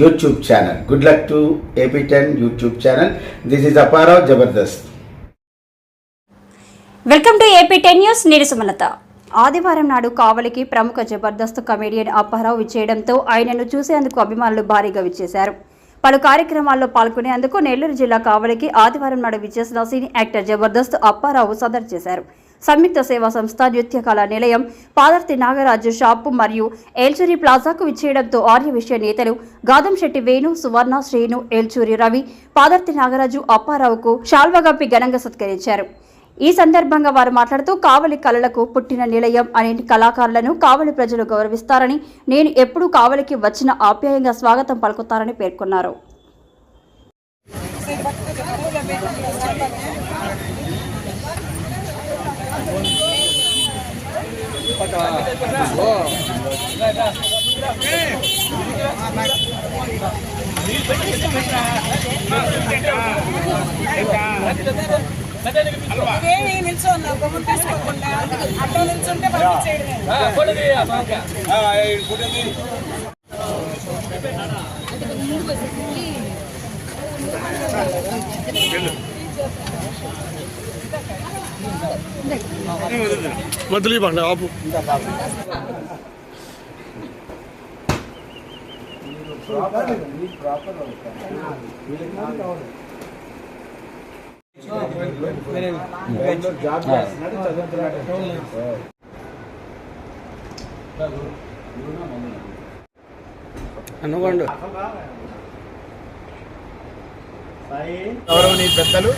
YouTube channel good luck to AP ten YouTube channel this is Apparao Jabardasth welcome to AP ten news నేను సుమలత ఆదివారం నాడు కావలికి ప్రముఖ Jabardasth comedian Apparao విచ్చేయడంతో ఆయనను చూసేందుకు అభిమానులు భారీగా విచ్చేశారు. పలు కార్యక్రమాల్లో పాల్గొనేందుకు నెల్లూరు జిల్లా కావలికి ఆదివారం నాడు విచ్చేసిన సినీ యాక్టర్ జబర్దస్త్ అప్పారావు సదరు చేశారు. సంయుక్త సేవా సంస్థ నృత్య కళా నిలయం పాదర్తి నాగరాజు షాపు మరియు ఏల్చూరి ప్లాజాకు విచ్చేయడంతో ఆర్య విషయ నేతలు గాదంశెట్టి వేణు సువర్ణ శ్రీను ఏల్చూరి రవి పాదర్తి నాగరాజు అప్పారావుకు శాల్వగప్పి ఘనంగా సత్కరించారు. ఈ సందర్భంగా వారు మాట్లాడుతూ కావలి కళలకు పుట్టిన నిలయం అనే కళాకారులను కావలి ప్రజలు గౌరవిస్తారని నేను ఎప్పుడూ కావలికి వచ్చిన ఆప్యాయంగా స్వాగతం పలుకుతారని పేర్కొన్నారు. ఇదేమి నిల్చోన్నా బొమ్మను తీసుకోకుండా అట్లా నిల్చుంటే పంపించేయడమే మధ్యలో పండు ఆపు. అనుకోండి గౌరవనీయ పెద్దలు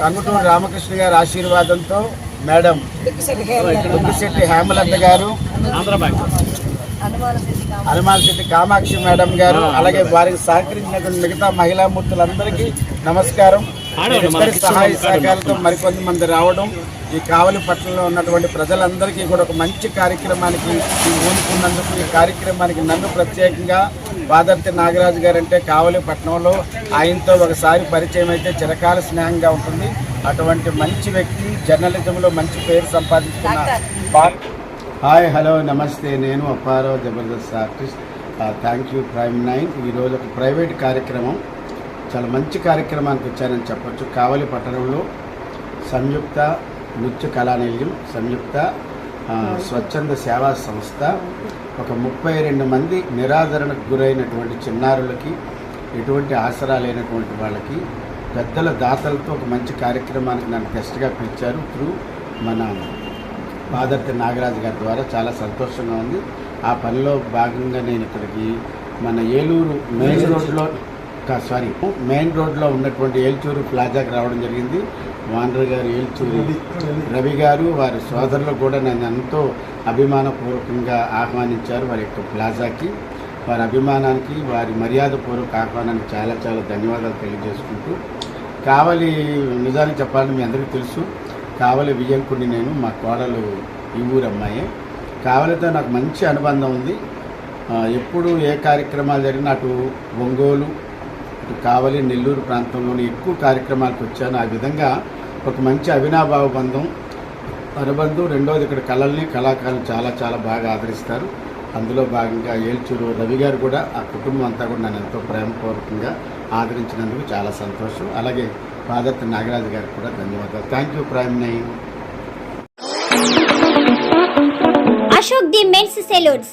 కంగుటూరు రామకృష్ణ గారి ఆశీర్వాదంతో మేడం దుగ్గిశెట్టి హేమలత గారు హనుమాన్ కామాక్షి మేడం గారు అలాగే వారికి సహకరించినటువంటి మిగతా మహిళా మూర్తులందరికీ నమస్కారం. ఇద్దరి సహాయ సహకారాలతో మరికొంత మంది రావడం ఈ కావలి పట్టణంలో ఉన్నటువంటి ప్రజలందరికీ కూడా ఒక మంచి కార్యక్రమానికి ఊనుకున్నందుకు ఈ కార్యక్రమానికి నన్ను ప్రత్యేకంగా పాదర్తి నాగరాజు గారు అంటే కావలి పట్టణంలో ఆయనతో ఒకసారి పరిచయం అయితే చిరకాల స్నేహంగా ఉంటుంది. అటువంటి మంచి వ్యక్తి జర్నలిజంలో మంచి పేరు సంపాదించుకున్న హాయ్ హలో నమస్తే. నేను Apparao Jabardasth artist. Thank you Prime nine ఈరోజు ఒక ప్రైవేట్ కార్యక్రమం. చాలా మంచి కార్యక్రమానికి వచ్చానని చెప్పొచ్చు. కావలి పట్టణంలో సంయుక్త నృత్య కళానిలయం సంయుక్త స్వచ్ఛంద సేవా సంస్థ ఒక ముప్పై రెండు మంది నిరాదరణకు గురైనటువంటి చిన్నారులకి ఎటువంటి ఆసరా లేనటువంటి వాళ్ళకి పెద్దల దాతలతో ఒక మంచి కార్యక్రమానికి నన్ను గెస్ట్గా పిలిచారు త్రూ మన పాదర్తి నాగరాజు గారి ద్వారా. చాలా సంతోషంగా ఉంది. ఆ పనిలో భాగంగా నేను ఇక్కడికి మన ఏలూరు మెయిన్ రోడ్లో సారీ మెయిన్ రోడ్లో ఉన్నటువంటి ఏల్చూరు ప్లాజాకి రావడం జరిగింది. వాండ్ర గారు ఏల్చూరు రవి గారు వారి సోదరులు కూడా నన్ను ఎంతో అభిమానపూర్వకంగా ఆహ్వానించారు వారి యొక్క ప్లాజాకి. వారి అభిమానానికి వారి మర్యాదపూర్వక ఆహ్వానానికి చాలా చాలా ధన్యవాదాలు తెలియజేసుకుంటూ. కావలి నిజానికి చెప్పాలని మీ అందరికీ తెలుసు. కావలి విజయంకుడిని నేను మా కోడలు ఈ ఊరు అమ్మాయి. కావలితో నాకు మంచి అనుబంధం ఉంది. ఎప్పుడు ఏ కార్యక్రమాలు జరిగినా అటు ఒంగోలు కావలి నెల్లూరు ప్రాంతంలోని ఎక్కువ కార్యక్రమాలకు వచ్చాను. ఆ విధంగా ఒక మంచి అవినాభావ బంధం అనుబంధం రెండోది ఇక్కడ కళల్ని కళాకారులు చాలా చాలా బాగా ఆదరిస్తారు. అందులో భాగంగా ఏల్చూరు రవి గారు కూడా ఆ కుటుంబం అంతా కూడా నన్ను ఎంతో ప్రేమపూర్వకంగా ఆదరించినందుకు చాలా సంతోషం. అలాగే పాదర్తి నాగరాజు గారికి కూడా ధన్యవాదాలు. Thank you Prime Ashok the men's salons.